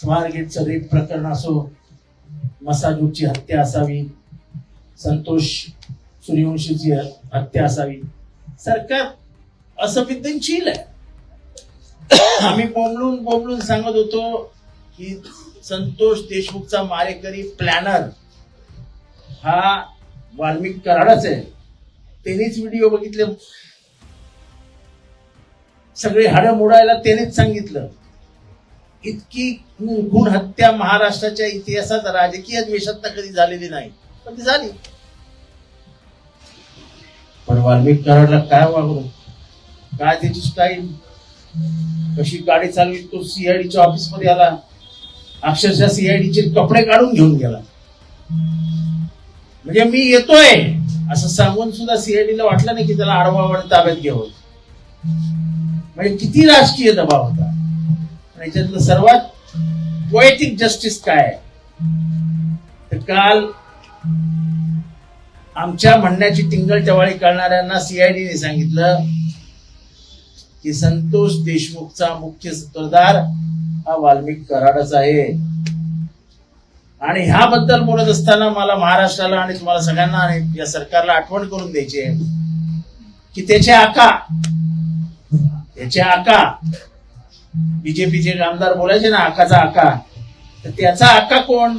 स्मारगेटचं rape प्रकरण असो मसाजूची हत्या असावी संतोष सूर्यवंशीची हत्या असावी. सरकार असंवेदनशील आहे. आम्ही बोंबलून बोंबलून सांगत होतो की संतोष देशमुखचा मारेकरी प्लॅनर हा वाल्मिक कराडच आहे. त्यांनीच व्हिडिओ बघितले. सगळे हाडं मोडायला त्यानेच सांगितलं. इतकी गुण हत्या महाराष्ट्राच्या इतिहासात राजकीय द्वेषात कधी झालेली नाही. पण ती झाली. पण वाल्मिक कराडला काय वागलो काय त्याची स्टाईल कशी गाडी चालवी तो सीआयडीच्या ऑफिसमध्ये आला. अक्षरशः सीआयडीचे कपडे काढून घेऊन गेला. म्हणजे मी येतोय असं सांगून सुद्धा सीआयडीला वाटलं नाही की त्याला आडवा ताब्यात घ्यावं. म्हणजे किती राजकीय दबाव होता. त्याच्यातलं याच्यातलं सर्वात पोएटिक जस्टिस काय तर काल आमच्या म्हणण्याची टिंगल टवाळी करणाऱ्यांना सीआयडीने सांगितलं की संतोष देशमुखचा मुख्य सूत्रधार हा वाल्मिक कराडच आहे. आणि ह्याबद्दल बोलत असताना मला महाराष्ट्राला आणि तुम्हाला सगळ्यांना आणि या सरकारला आठवण करून द्यायची आहे की त्याचे आका त्याचे आका बीजेपीचे आमदार बोलायचे ना आकाचा आका. तर त्याचा आका कोण?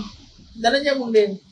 धनंजय मुंडे.